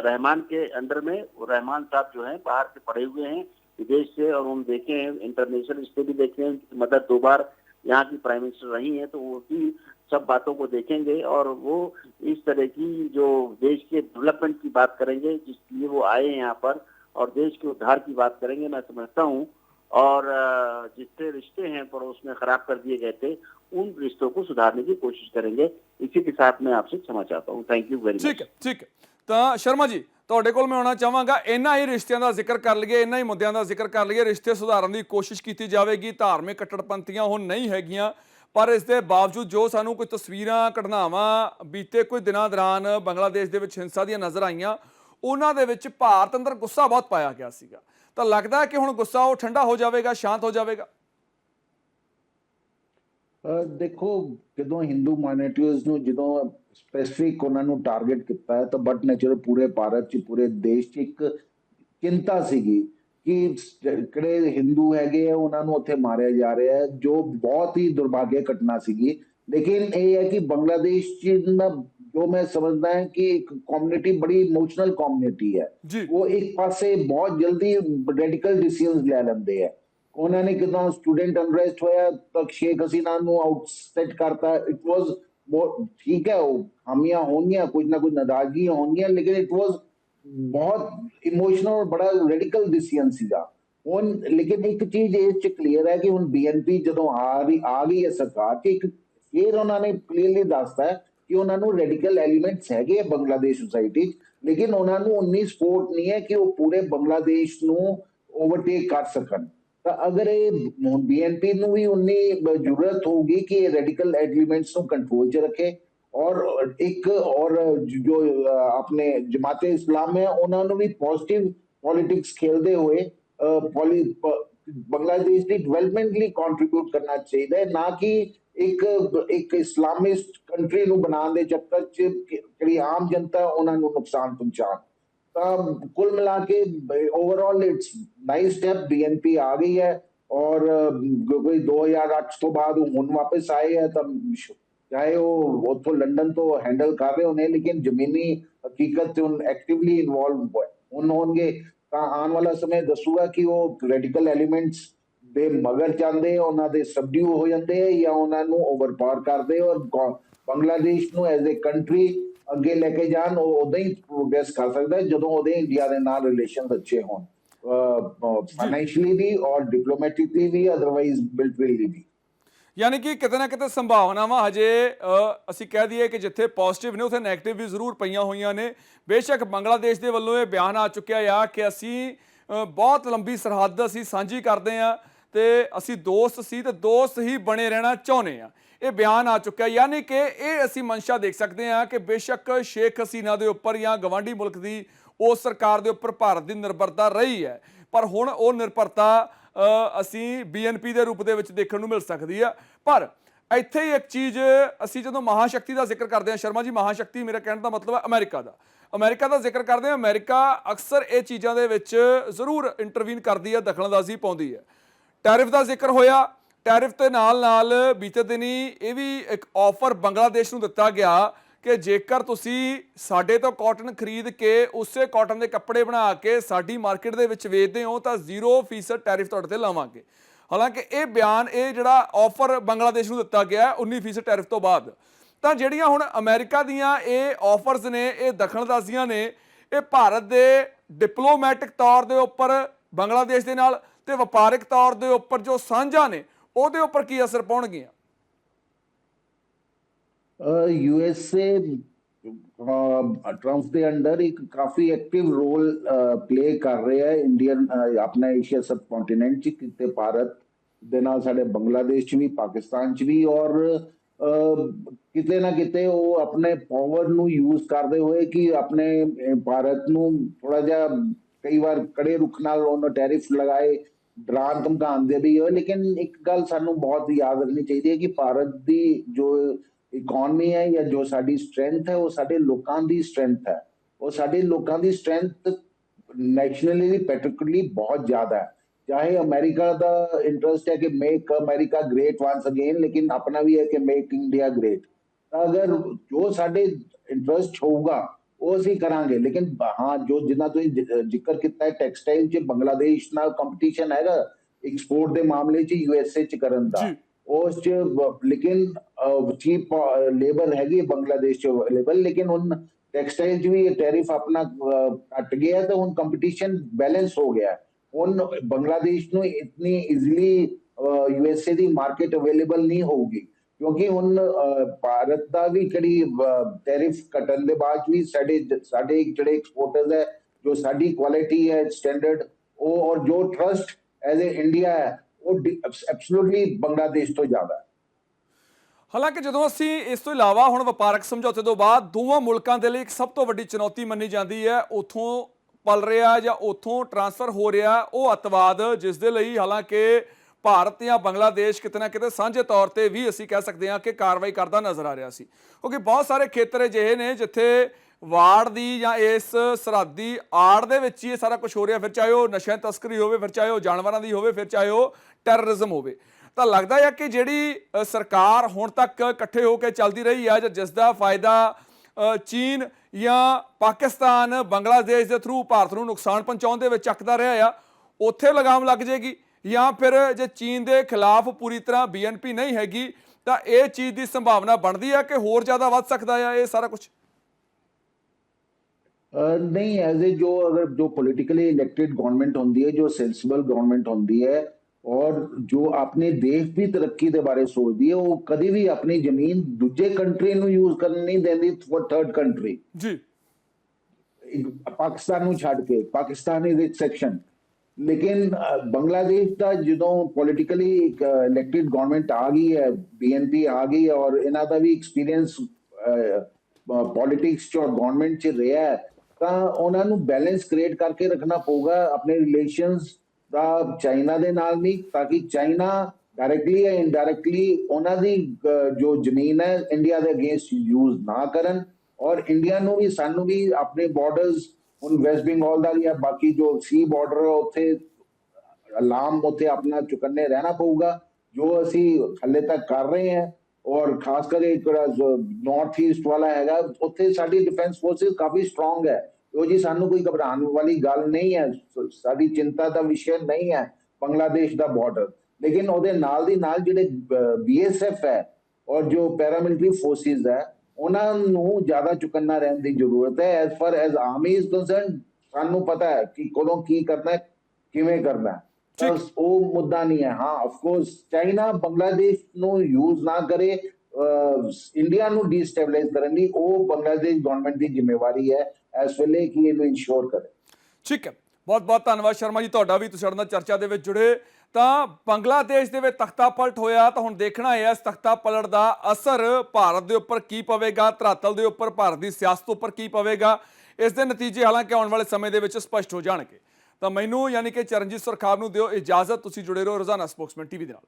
रहमान के अंडर में रहमान साहब जो हैं, बाहर से पड़े हुए हैं, विदेश से, और हम देखे हैं इंटरनेशनल रिश्ते भी देखे हैं मदद दो बार यहाँ की प्राइम मिनिस्टर रही हैं तो वो भी सब बातों को देखेंगे और वो इस तरह की जो देश के डेवलपमेंट की बात करेंगे जिसलिए वो आए हैं यहाँ पर और देश के उद्धार की बात करेंगे मैं समझता हूँ और अ, जितने रिश्ते हैं पड़ोस में खराब कर दिए गए थे उन रिश्तों को सुधारने की कोशिश करेंगे इसी के साथ मैं आपसे क्षमा चाहता हूँ थैंक यू वेरी मच ਠੀਕ ਹੈ ਠੀਕ ਹੈ ਤਾਂ ਸ਼ਰਮਾ ਜੀ ਤੁਹਾਡੇ ਕੋਲ ਮੈਂ ਆਉਣਾ ਚਾਹਾਂਗਾ ਇਹਨਾਂ ਹੀ ਰਿਸ਼ਤਿਆਂ ਦਾ ਜ਼ਿਕਰ ਕਰ ਲਈਏ ਇਹਨਾਂ ਹੀ ਮੁੱਦਿਆਂ ਦਾ ਜ਼ਿਕਰ ਕਰ ਲਈਏ ਰਿਸ਼ਤੇ ਸੁਧਾਰਨ ਦੀ ਕੋਸ਼ਿਸ਼ ਕੀਤੀ ਜਾਵੇਗੀ ਧਾਰਮਿਕ ਕੱਟੜਪੰਥੀਆਂ ਉਹ ਨਹੀਂ ਹੈਗੀਆਂ ਪਰ ਇਸ ਦੇ ਬਾਵਜੂਦ ਜੋ ਸਾਨੂੰ ਕੋਈ ਤਸਵੀਰਾਂ, ਘਟਨਾਵਾਂ ਬੀਤੇ ਕੁਝ ਦਿਨਾਂ ਦੌਰਾਨ ਬੰਗਲਾਦੇਸ਼ ਦੇ ਵਿੱਚ ਹਿੰਸਾ ਦੀਆਂ ਨਜ਼ਰ ਆਈਆਂ, ਉਹਨਾਂ ਦੇ ਵਿੱਚ ਭਾਰਤ ਅੰਦਰ ਗੁੱਸਾ ਬਹੁਤ ਪਾਇਆ ਗਿਆ ਸੀਗਾ। ਤਾਂ ਲੱਗਦਾ ਕਿ ਹੁਣ ਗੁੱਸਾ ਉਹ ਠੰਡਾ ਹੋ ਜਾਵੇਗਾ, ਸ਼ਾਂਤ ਹੋ ਜਾਵੇਗਾ? ਦੇਖੋ, ਜਦੋਂ ਹਿੰਦੂ ਮਾਈਨੋਰਟੀਜ਼ ਨੂੰ ਜਦੋਂ ਸਪੈਸਿਫਿਕ ਉਹਨਾਂ ਨੂੰ ਟਾਰਗੇਟ ਕੀਤਾ ਹੈ, ਤਾਂ ਬਟ ਨੇਚਰ ਪੂਰੇ ਭਾਰਤ 'ਚ, ਪੂਰੇ ਦੇਸ਼ 'ਚ ਇੱਕ ਚਿੰਤਾ ਸੀਗੀ। ਕਿ ਜਿਹੜੇ ਹਿੰਦੂ ਹੈਗੇ ਆ ਉਹਨਾਂ ਨੂੰ ਉੱਥੇ ਮਾਰਿਆ ਜਾ ਰਿਹਾ ਹੈ ਜੋ ਬਹੁਤ ਹੀ ਦੁਰਭਾਗਿਆ ਘਟਨਾ ਸੀਗੀ। ਲੇਕਿਨ ਇਹ ਹੈ ਕਿ ਬੰਗਲਾਦੇਸ਼ 'ਚ ਨਾ ਜੋ ਮੈਂ ਸਮਝਦਾ ਹਾਂ ਕਿ ਇੱਕ ਕਮਿਊਨਿਟੀ ਬੜੀ ਇਮੋਸ਼ਨਲ ਕਮਿਊਨਿਟੀ ਹੈ। ਉਹ ਇੱਕ ਪਾਸੇ ਬਹੁਤ ਜਲਦੀ ਰੈਡੀਕਲ ਡਿਸੀਜਨਸ ਲੈ ਲੈਂਦੇ ਆ। ਉਹਨਾਂ ਨੇ ਕਿਦਾਂ ਸਟੂਡੈਂਟ ਅਨਰੈਸਟ ਹੋਇਆ ਤਾਂ ਸ਼ੇਖ ਹਸੀਨਾ ਨੂੰ ਆਊਟਸੈਟ ਕਰਤਾ। ਇਟ ਵਾਸ ਠੀਕ ਹੈ ਉਹ ਖਾਮੀਆਂ ਹੋਣਗੀਆਂ ਕੁਝ ਨਾ ਕੁਝ ਨਾਰਾਜ਼ਗੀਆਂ ਹੋਣਗੀਆਂ ਲੇਕਿਨ ਇਟ ਵਾਸ ਬਹੁਤ ਇਮੋਸ਼ਨਲ ਬੜਾ ਰੈਡੀਕਲ ਡਿਸੀਜਨ ਸੀਗਾ। ਹੁਣ ਲੇਕਿਨ ਇੱਕ ਚੀਜ਼ ਇਹ ਚ ਕਲੀਅਰ ਹੈ ਕਿ ਹੁਣ ਬੀਐਨਪੀ ਜਦੋਂ ਆ ਰਹੀ ਆ ਗਈ ਹੈ ਸਰਕਾਰ, ਕਿ ਇੱਕ ਫਿਰ ਉਹਨਾਂ ਨੇ ਕਲੀਅਰਲੀ ਦੱਸਤਾ ਹੈ ਕਿ ਉਹਨਾਂ ਨੂੰ ਰੈਡੀਕਲ ਐਲੀਮੈਂਟਸ ਹੈਗੇ ਬੰਗਲਾਦੇਸ਼ ਸੋਸਾਇਟੀ 'ਚ, ਲੇਕਿਨ ਉਹਨਾਂ ਨੂੰ ਉਨੀ ਸਪੋਰਟ ਨਹੀਂ ਹੈ ਕਿ ਉਹ ਪੂਰੇ ਬੰਗਲਾਦੇਸ਼ ਨੂੰ ਓਵਰਟੇਕ ਕਰ ਸਕਣ। ਤਾਂ ਅਗਰ ਇਹ ਬੀਐਨਪੀ ਨੂੰ ਵੀ ਉਨੀ ਜ਼ਰੂਰਤ ਹੋਊਗੀ ਕਿ ਇਹ ਰੈਡੀਕਲ ਐਲੀਮੈਂਟਸ ਨੂੰ ਕੰਟਰੋਲ 'ਚ ਰੱਖੇ ਔਰ ਇੱਕ ਔਰ ਜੋ ਅਹ, ਆਪਣੇ ਜਮਾਤੇ ਇਸਲਾਮ ਹੈ ਉਹਨਾਂ ਨੂੰ ਵੀ ਪੋਜ਼ਿਟਿਵ ਪੋਲਿਟਿਕਸ ਖੇਲਦੇ ਹੋਏ ਅਹ, ਪੋਲੀ ਪ- ਬੰਗਲਾਦੇਸ਼ ਦੀ ਡਿਵੈਲਪਮੈਂਟ ਲਈ ਕੰਟਰੀਬਿਊਟ ਕਰਨਾ ਚਾਹੀਦਾ ਹੈ ਨਾ ਕਿ ਇੱਕ ਇੱਕ ਇਸਲਾਮਿਸਟ ਕੰਟਰੀ ਨੂੰ ਬਣਾਉਣ ਦੇ ਚੱਕਰ 'ਚ ਕਿ- ਜਿਹੜੀ ਆਮ ਜਨਤਾ ਉਹਨਾਂ ਨੂੰ ਨੁਕਸਾਨ ਪਹੁੰਚਾਉਣ ਤਾਂ ਕੁੱਲ ਮਿਲਾ ਕੇ overall it's nice step BNP ਆ ਗਈ ਹੈ ਔਰ ਅਹ, ਕੋਈ 2008 ਤੋਂ ਬਾਅਦ ਉਹ ਹੁਣ ਵਾਪਸ ਆਏ ਹੈ ਤਾਂ ਸ਼- ਚਾਹੇ ਉਹ ਉੱਥੋਂ ਲੰਡਨ ਤੋਂ ਹੈਂਡਲ ਕਰ ਰਹੇ ਹੋਣੇ ਲੇਕਿਨ ਜ਼ਮੀਨੀ ਹਕੀਕਤ 'ਤੇ ਹੁਣ ਐਕਟਿਵਲੀ ਇਨਵੋਲਵ ਹੁਣ ਹੋਣਗੇ ਤਾਂ ਆਉਣ ਵਾਲਾ ਸਮੇਂ ਦੱਸੂਗਾ ਕਿ ਉਹ ਰੈਡੀਕਲ ਐਲੀਮੈਂਟਸ ਦੇ ਮਗਰ ਜਾਂਦੇ ਉਹਨਾਂ ਦੇ ਸਬਡਿਊ ਹੋ ਜਾਂਦੇ ਜਾਂ ਉਹਨਾਂ ਨੂੰ ਓਵਰਪਾਵਰ ਕਰਦੇ ਔਰ ਬੰਗਲਾਦੇਸ਼ ਨੂੰ ਐਜ਼ ਅ ਕੰਟਰੀ ਅੱਗੇ ਲੈ ਕੇ ਜਾਣ ਉਹ ਉਦੋਂ ਹੀ ਪ੍ਰੋਗਰੈਸ ਕਰ ਸਕਦਾ ਜਦੋਂ ਉਹਦੇ ਇੰਡੀਆ ਦੇ ਨਾਲ ਰਿਲੇਸ਼ਨਸ ਅੱਛੇ ਹੋਣ ਫਾਈਨੈਂਸ਼ੀਅਲੀ ਵੀ ਔਰ ਡਿਪਲੋਮੈਟਿਕਲੀ ਵੀ ਅਦਰਵਾਈਜ਼ ਮਿਲਟਰੀਲੀ ਵੀ ਯਾਨੀ ਕਿ ਕਿਤੇ ਨਾ ਕਿਤੇ ਸੰਭਾਵਨਾਵਾਂ ਹਜੇ ਅਸੀਂ ਕਹਿ ਦਈਏ ਕਿ ਜਿੱਥੇ ਪੋਜ਼ਿਟਿਵ ਨੇ, ਉੱਥੇ 네ਗੇਟਿਵ ਵੀ ਜ਼ਰੂਰ ਪਈਆਂ ਹੋਈਆਂ ਨੇ। ਬੇਸ਼ੱਕ ਬੰਗਲਾਦੇਸ਼ ਦੇ ਵੱਲੋਂ ਇਹ ਬਿਆਨ ਆ ਚੁੱਕਿਆ ਆ ਕਿ ਅਸੀਂ ਬਹੁਤ ਲੰਬੀ ਸਰਹੱਦ ਅਸੀਂ ਸਾਂਝੀ ਕਰਦੇ ਆ ਤੇ ਅਸੀਂ ਦੋਸਤ ਸੀ ਤੇ ਦੋਸਤ ਹੀ ਬਣੇ ਰਹਿਣਾ ਚਾਹੁੰਦੇ ਆ ਇਹ ਬਿਆਨ ਆ ਚੁੱਕਿਆ, ਯਾਨੀ ਕਿ ਇਹ ਅਸੀਂ ਮਨਸ਼ਾ ਦੇਖ ਸਕਦੇ ਆ ਕਿ ਬੇਸ਼ੱਕ ਸ਼ੇਖ ਹਸੀਨਾ ਦੇ ਉੱਪਰ ਜਾਂ ਗਵਾਂਢੀ ਮੁਲਕ ਦੀ ਉਸ ਸਰਕਾਰ ਦੇ ਉੱਪਰ ਭਾਰਤ ਦੀ ਨਿਰਭਰਤਾ ਰਹੀ ਹੈ। ਪਰ ਹੁਣ ਉਹ ਨਿਰਭਰਤਾ ਅਸੀਂ ਬੀਐਨਪੀ ਦੇ ਰੂਪ ਦੇ ਵਿੱਚ ਦੇਖਣ ਨੂੰ ਮਿਲ ਸਕਦੀ ਆ। ਪਰ ਇੱਥੇ ਹੀ ਇੱਕ ਚੀਜ਼ ਅਸੀਂ ਜਦੋਂ ਮਹਾਸ਼ਕਤੀ ਦਾ ਜ਼ਿਕਰ ਕਰਦੇ ਹਾਂ ਸ਼ਰਮਾ ਜੀ, ਮਹਾਸ਼ਕਤੀ ਮੇਰਾ ਕਹਿਣ ਦਾ ਮਤਲਬ ਹੈ ਅਮਰੀਕਾ ਦਾ। ਅਮਰੀਕਾ ਦਾ ਜ਼ਿਕਰ ਕਰਦੇ ਹਾਂ ਅਮਰੀਕਾ ਅਕਸਰ ਇਹ ਚੀਜ਼ਾਂ ਦੇ ਵਿੱਚ ਜ਼ਰੂਰ ਇੰਟਰਵੀਨ ਕਰਦੀ ਹੈ ਦਖਲਅੰਦਾਜ਼ੀ ਪਾਉਂਦੀ ਹੈ ਟੈਰਿਫ ਦਾ ਜ਼ਿਕਰ ਹੋਇਆ, ਟੈਰਿਫ ਦੇ ਨਾਲ ਨਾਲ ਬੀਤੇ ਦਿਨੀ ਇਹ ਵੀ ਇੱਕ ਆਫਰ ਬੰਗਲਾਦੇਸ਼ ਨੂੰ ਦਿੱਤਾ ਗਿਆ ਕਿ ਜੇਕਰ ਤੁਸੀਂ ਸਾਡੇ ਤੋਂ ਕਾਟਨ ਖਰੀਦ ਕੇ ਉਸੇ ਕਾਟਨ ਦੇ ਕੱਪੜੇ ਬਣਾ ਕੇ ਸਾਡੀ ਮਾਰਕੀਟ ਦੇ ਵਿੱਚ ਵੇਚਦੇ ਹੋ, ਤਾਂ 0% ਟੈਰਿਫ ਤੁਹਾਡੇ ਤੇ ਲਾਵਾਂਗੇ। ਹਾਲਾਂਕਿ ਇਹ ਬਿਆਨ, ਇਹ ਜਿਹੜਾ ਆਫਰ ਬੰਗਲਾਦੇਸ਼ ਨੂੰ ਦਿੱਤਾ ਗਿਆ ਹੈ 19% ਟੈਰਿਫ ਤੋਂ ਬਾਅਦ। ਤਾਂ ਜਿਹੜੀਆਂ ਹੁਣ ਅਮਰੀਕਾ ਦੀਆਂ ਇਹ ਆਫਰਸ ਨੇ, ਇਹ ਦਖਲਅੰਦਾਜ਼ੀਆਂ ਨੇ, ਇਹ ਭਾਰਤ ਦੇ ਡਿਪਲੋਮੈਟਿਕ ਤੌਰ ਦੇ ਉੱਪਰ, ਬੰਗਲਾਦੇਸ਼ ਦੇ ਨਾਲ ਤੇ ਵਪਾਰਿਕ ਤੌਰ ਦੇ ਉੱਪਰ ਜੋ ਸਾਂਝਾ ਨੇ, ਉਹਦੇ ਉੱਪਰ ਕੀ ਅਸਰ ਪਾਉਣਗੀਆਂ? ਯੂ ਐਸ ਏ ਟਰੰਪ ਦੇ ਅੰਡਰ ਇੱਕ ਕਾਫੀ ਐਕਟਿਵ ਰੋਲ ਪਲੇ ਕਰ ਰਿਹਾ ਹੈ ਇੰਡੀਅਨ ਆਪਣਾ ਏਸ਼ੀਆ ਸਬ ਕੰਟੀਨੈਂਟ ਚ, ਕਿਤੇ ਭਾਰਤ ਦੇ ਨਾਲ ਸਾਡੇ ਬੰਗਲਾਦੇਸ਼ ਚ ਵੀ ਪਾਕਿਸਤਾਨ ਚ ਵੀ ਔਰ ਕਿਤੇ ਨਾ ਕਿਤੇ ਉਹ ਆਪਣੇ ਪਾਵਰ ਨੂੰ ਯੂਜ਼ ਕਰਦੇ ਹੋਏ ਕਿ ਆਪਣੇ ਭਾਰਤ ਨੂੰ ਥੋੜਾ ਜਿਹਾ ਕਈ ਵਾਰ ਕੜੇ ਰੁਖ ਨਾਲ ਉਹਨਾਂ ਟੈਰਿਫ ਲਗਾਏ, ਡਰਾਨ ਧਮਕਾਉਂਦੇ ਵੀ ਹੋਏ। ਲੇਕਿਨ ਇੱਕ ਗੱਲ ਸਾਨੂੰ ਬਹੁਤ ਯਾਦ ਰੱਖਣੀ ਚਾਹੀਦੀ ਹੈ ਕਿ ਭਾਰਤ ਦੀ ਜੋ ਇਕਨੋਮੀ ਹੈ ਜਾਂ ਜੋ ਸਾਡੀ ਸਟਰੈਂਥ ਹੈ, ਉਹ ਸਾਡੇ ਲੋਕਾਂ ਦੀ ਸਟਰੈਂਥ ਹੈ। ਉਹ ਸਾਡੇ ਲੋਕਾਂ ਦੀ ਸਟਰੈਂਥ ਨੈਸ਼ਨਲੀ ਪੈਟਰਕਲੀ ਬਹੁਤ ਜ਼ਿਆਦਾ ਹੈ। ਚਾਹੇ ਅਮਰੀਕਾ ਦਾ ਇੰਟਰਸਟ ਹੈ ਕਿ make America great once again ਲੇਕਿਨ ਆਪਣਾ ਵੀ ਹੈ ਕਿ ਮੇਕ ਇੰਡੀਆ ਗ੍ਰੇਟ ਤਾਂ ਅਗਰ ਜੋ ਸਾਡੇ ਇੰਟਰਸਟ ਹੋਊਗਾ, ਉਹ ਅਸੀਂ ਕਰਾਂਗੇ। ਲੇਕਿਨ ਹਾਂ, ਜੋ ਜਿੰਨਾ ਤੁਸੀਂ ਜ਼ਿਕਰ ਕੀਤਾ ਹੈ ਟੈਕਸਟਾਈਲ 'ਚ, ਬੰਗਲਾਦੇਸ਼ ਨਾਲ ਕੰਪੀਟੀਸ਼ਨ ਹੈਗਾ ਐਕਸਪੋਰਟ ਦੇ ਮਾਮਲੇ 'ਚ ਯੂਐਸਏ 'ਚ ਕਰਨ ਦਾ। ਉਸ ਚ ਲੇਕਿਨ ਚੀਪ ਲੇਬਰ ਹੈਗੀ ਬੰਗਲਾਦੇਸ਼ ਚ ਅਵੇਲੇਬਲ ਲੇਕਿਨ ਹੁਣ ਟੈਕਸਟਾਈਲ ਚ ਵੀ ਟੈਰਿਫ ਆਪਣਾ ਘਟ ਗਿਆ ਤਾਂ ਹੁਣ ਕੰਪੀਟੀਸ਼ਨ ਬੈਲੈਂਸ ਹੋ ਗਿਆ ਹੁਣ ਬੰਗਲਾਦੇਸ਼ ਨੂੰ ਇਤਨੀ ਈਜ਼ੀਲੀ ਯੂਐਸਏ ਦੀ ਮਾਰਕੀਟ ਅਵੇਲੇਬਲ ਨਹੀਂ ਹੋਊਗੀ, ਕਿਉਂਕਿ ਹੁਣ ਭਾਰਤ ਦਾ ਵੀ ਕਿਹੜੀ ਟੈਰਿਫ ਘਟਣ ਦੇ ਬਾਅਦ ਵੀ ਸਾਡੇ ਸਾਡੇ ਜਿਹੜੇ ਐਕਸਪੋਰਟਰਸ ਹੈ, ਜੋ ਸਾਡੀ ਕੁਆਲਿਟੀ ਹੈ ਸਟੈਂਡਰਡ ਉਹ ਔਰ ਜੋ ਟਰਸਟ ਐਜ਼ ਅ ਇੰਡੀਆ ਹੈ ਉਹ ਐਬਸੋਲੂਟਲੀ ਬੰਗਲਾਦੇਸ਼ ਤੋਂ ਜ਼ਿਆਦਾ ਹਾਲਾਂਕਿ ਜਦੋਂ ਅਸੀਂ ਇਸ ਤੋਂ ਇਲਾਵਾ ਹੁਣ ਵਪਾਰਕ ਸਮਝੌਤੇ ਤੋਂ ਬਾਅਦ ਦੋਵਾਂ ਮੁਲਕਾਂ ਦੇ ਲਈ ਇੱਕ ਸਭ ਤੋਂ ਵੱਡੀ ਚੁਣੌਤੀ ਮੰਨੀ ਜਾਂਦੀ ਹੈ, ਉਥੋਂ ਪਲ ਰਿਹਾ ਜਾਂ ਉਥੋਂ ਟਰਾਂਸਫਰ ਹੋ ਰਿਹਾ ਉਹ ਅੱਤਵਾਦ ਜਿਸ ਦੇ ਲਈ ਹਾਲਾਂਕਿ ਭਾਰਤ ਜਾਂ ਬੰਗਲਾਦੇਸ਼ ਕਿਤੇ ਨਾ ਕਿਤੇ ਸਾਂਝੇ ਤੌਰ ਤੇ ਵੀ ਅਸੀਂ ਕਹਿ ਸਕਦੇ ਹਾਂ ਕਿ ਕਾਰਵਾਈ ਕਰਦਾ ਨਜ਼ਰ ਆ ਰਿਹਾ ਸੀ। ਕਿਉਂਕਿ ਬਹੁਤ ਸਾਰੇ ਖੇਤਰ ਅਜਿਹੇ ਨੇ ਜਿੱਥੇ ਵਾੜ ਦੀ ਜਾਂ ਇਸ ਸਰਹੱਦੀ ਆੜ ਦੇ ਵਿੱਚ ਹੀ ਇਹ ਸਾਰਾ ਕੁਝ ਹੋ ਰਿਹਾ, ਫਿਰ ਚਾਹੇ ਉਹ ਨਸ਼ਿਆਂ ਤਸਕਰੀ ਹੋਵੇ, ਫਿਰ ਚਾਹੇ ਉਹ ਜਾਨਵਰਾਂ ਦੀ ਹੋਵੇ, ਫਿਰ ਚਾਹੇ ਉਹ ਟੈਰਰਿਜ਼ਮ ਹੋਵੇ। ਤਾਂ ਲੱਗਦਾ ਹੈ ਕਿ ਜਿਹੜੀ ਸਰਕਾਰ ਹੁਣ ਤੱਕ ਇਕੱਠੇ ਹੋ ਕੇ ਚੱਲਦੀ ਰਹੀ ਹੈ ਜਾਂ ਜਿਸ ਦਾ ਫਾਇਦਾ ਚੀਨ ਜਾਂ ਪਾਕਿਸਤਾਨ, ਬੰਗਲਾਦੇਸ਼ ਦੇ ਥਰੂ ਭਾਰਤ ਨੂੰ ਨੁਕਸਾਨ ਪਹੁੰਚਾਉਣ ਦੇ ਵਿੱਚ ਚੱਕਦਾ ਰਿਹਾ ਆ, ਉੱਥੇ ਲਗਾਮ ਲੱਗ ਜੇਗੀ। ਜਾਂ ਫਿਰ ਜੇ ਚੀਨ ਦੇ ਖਿਲਾਫ ਪੂਰੀ ਤਰ੍ਹਾਂ ਬੀਐਨਪੀ ਨਹੀਂ ਹੈਗੀ, ਤਾਂ ਇਹ ਚੀਜ਼ ਦੀ ਸੰਭਾਵਨਾ ਬਣਦੀ ਆ ਕਿ ਹੋਰ ਜ਼ਿਆਦਾ ਵੱਧ ਸਕਦਾ ਆ, ਇਹ ਸਾਰਾ ਕੁਝ ਨਹੀਂ, ਐਜ਼ ਜੋ ਅਗਰ ਜੋ ਪੋਲੀਟੀਕਲੀ ਇਲੈਕਟਿਡ ਗਵਰਨਮੈਂਟ ਹੁੰਦੀ ਹੈ, ਜੋ ਸੈਂਸਿਬਲ ਗਵਰਨਮੈਂਟ ਹੁੰਦੀ ਹੈ ਔਰ ਜੋ ਆਪਣੇ ਦੇਸ਼ ਦੀ ਤਰੱਕੀ ਦੇ ਬਾਰੇ ਸੋਚਦੀ ਹੈ ਉਹ ਕਦੀ ਵੀ ਆਪਣੀ ਜ਼ਮੀਨ ਦੂਜੇ ਕੰਟਰੀ ਨੂੰ ਯੂਜ਼ ਕਰਨ ਨਹੀਂ ਦਿੰਦੀ ਫॉर ਥਰਡ ਕੰਟਰੀ ਜੀ। ਪਾਕਿਸਤਾਨ ਨੂੰ ਛੱਡ ਕੇ ਪਾਕਿਸਤਾਨ ਇਜ਼ ਇਟ ਸੈਕਸ਼ਨ ਲੇਕਿਨ ਬੰਗਲਾਦੇਸ਼ ਦਾ ਜਦੋਂ ਪੋਲਿਟੀਕਲੀ ਇੱਕ ਇਲੈਕਟਿਡ ਗਵਰਨਮੈਂਟ ਆ ਗਈ ਹੈ ਬੀਐਨਪੀ ਆ ਗਈ ਹੈ ਔਰ ਇਹਨਾਂ ਦਾ ਵੀ ਐਕਸਪੀਰੀਅੰਸ ਪੋਲਿਟਿਕਸ ਚ ਔਰ ਗਵਰਨਮੈਂਟ ਚ ਰਿਹਾ ਹੈ, ਤਾਂ ਉਹਨਾਂ ਨੂੰ ਬੈਲੈਂਸ ਕ੍ਰੀਏਟ ਕਰਕੇ ਰੱਖਣਾ ਪਊਗਾ ਆਪਣੇ ਰਿਲੇਸ਼ਨਸ ਦਾ ਚਾਈਨਾ ਦੇ ਨਾਲ ਨਹੀਂ, ਤਾਂ ਕਿ ਚਾਈਨਾ ਡਾਇਰੈਕਟਲੀ ਜਾਂ ਇਨਡਾਇਰੈਕਟਲੀ ਉਹਨਾਂ ਦੀ ਜੋ ਜ਼ਮੀਨ ਹੈ ਇੰਡੀਆ ਦੇ ਅਗੇਂਸਟ ਯੂਜ਼ ਨਾ ਕਰਨ ਔਰ ਇੰਡੀਆ ਨੂੰ ਵੀ, ਸਾਨੂੰ ਵੀ ਆਪਣੇ ਬਾਰਡਰਸ ਹੁਣ ਵੈਸਟ ਬੰਗਾਲ ਦਾ ਜਾਂ ਬਾਕੀ ਜੋ ਸੀ ਬਾਰਡਰ ਉੱਥੇ ਅਲਾਰਮ ਉੱਥੇ ਆਪਣਾ ਚੁਕੰਨੇ ਰਹਿਣਾ ਪਊਗਾ, ਜੋ ਅਸੀਂ ਹੱਲੇ ਤੱਕ ਕਰ ਰਹੇ ਹਾਂ ਔਰ ਖਾਸ ਕਰਕੇ ਜਿਹੜਾ ਨਾਰਥ ਈਸਟ ਵਾਲਾ ਹੈਗਾ, ਉੱਥੇ ਸਾਡੀ ਡਿਫੈਂਸ ਫੋਰਸਿਸ ਕਾਫੀ ਸਟਰੋਂਗ ਹੈ। ਉਹ ਜੀ ਸਾਨੂੰ ਕੋਈ ਘਬਰਾਉਣ ਵਾਲੀ ਗੱਲ ਨਹੀਂ ਹੈ। ਸਾਡੀ ਚਿੰਤਾ ਦਾ ਵਿਸ਼ੇ ਨਹੀਂ ਹੈ ਬੰਗਲਾਦੇਸ਼ ਦਾ ਬਾਰਡਰ ਲੇਕਿਨ ਉਹਦੇ ਨਾਲ ਦੀ ਨਾਲ ਜਿਹੜੇ ਬੀਐਸਐਫ ਹੈ ਔਰ ਜੋ ਪੈਰਾਮਿਲਟਰੀ ਫੋਰਸਿਸ ਹੈ ਉਹਨਾਂ ਨੂੰ ਜ਼ਿਆਦਾ ਚੁਕੰਨਾ ਰਹਿਣ ਦੀ ਜ਼ਰੂਰਤ ਹੈ। As far as army is concern ਸਾਨੂੰ ਪਤਾ ਹੈ ਕਿ ਕਦੋਂ ਕੀ ਕਰਨਾ ਹੈ ਕਿਵੇਂ ਕਰਨਾ ਹੈ। ਠੀਕ। ਉਹ ਮੁੱਦਾ ਨਹੀਂ ਹੈ। ਹਾਂ ਆਫ ਕੋਰਸ ਚਾਈਨਾ ਬੰਗਲਾਦੇਸ਼ ਨੂੰ ਯੂਜ਼ ਨਾ ਕਰੇ ਇੰਡੀਆ ਨੂੰ ਡੀਸਟੇਬਲਾਈਜ਼ ਕਰਨ ਦੀ ਉਹ ਬੰਗਲਾਦੇਸ਼ ਗਵਰਨਮੈਂਟ ਦੀ ਜ਼ਿੰਮੇਵਾਰੀ ਹੈ। ਇਸ ਵੇਲੇ ਕਿ ਇਹਨੂੰ ਇਨਸ਼ੋਰ ਕਰੇ? ਠੀਕ ਹੈ। ਬਹੁਤ ਬਹੁਤ ਧੰਨਵਾਦ ਸ਼ਰਮਾ ਜੀ, ਤੁਹਾਡਾ ਵੀ ਤੁਸੀਂ ਸਾਡੇ ਨਾਲ ਚਰਚਾ ਦੇ ਵਿੱਚ ਜੁੜੇ। ਤਾਂ ਬੰਗਲਾਦੇਸ਼ ਦੇ ਵਿੱਚ ਤਖਤਾ ਪਲਟ ਹੋਇਆ, ਤਾਂ ਹੁਣ ਦੇਖਣਾ ਹੈ, ਇਸ ਤਖਤਾ ਪਲਟ ਦਾ ਅਸਰ ਭਾਰਤ ਦੇ ਉੱਪਰ ਕੀ ਪਵੇਗਾ, ਧਰਾਤਲ ਦੇ ਉੱਪਰ, ਭਾਰਤ ਦੀ ਸਿਆਸਤ ਉੱਪਰ ਕੀ ਪਵੇਗਾ? ਇਸ ਦੇ ਨਤੀਜੇ ਹਾਲਾਂਕਿ ਆਉਣ ਵਾਲੇ ਸਮੇਂ ਦੇ ਵਿੱਚ ਸਪਸ਼ਟ ਹੋ ਜਾਣਗੇ। ਤਾਂ ਮੈਨੂੰ ਯਾਨੀ ਕਿ ਚਰਨਜੀਤ ਸਰਕਾਰ ਨੂੰ ਦਿਓ ਇਜਾਜ਼ਤ, ਤੁਸੀਂ ਜੁੜੇ ਰਹੋ ਰੋਜ਼ਾਨਾ ਸਪੋਕਸਮੈਨ ਟੀਵੀ ਦੇ ਨਾਲ।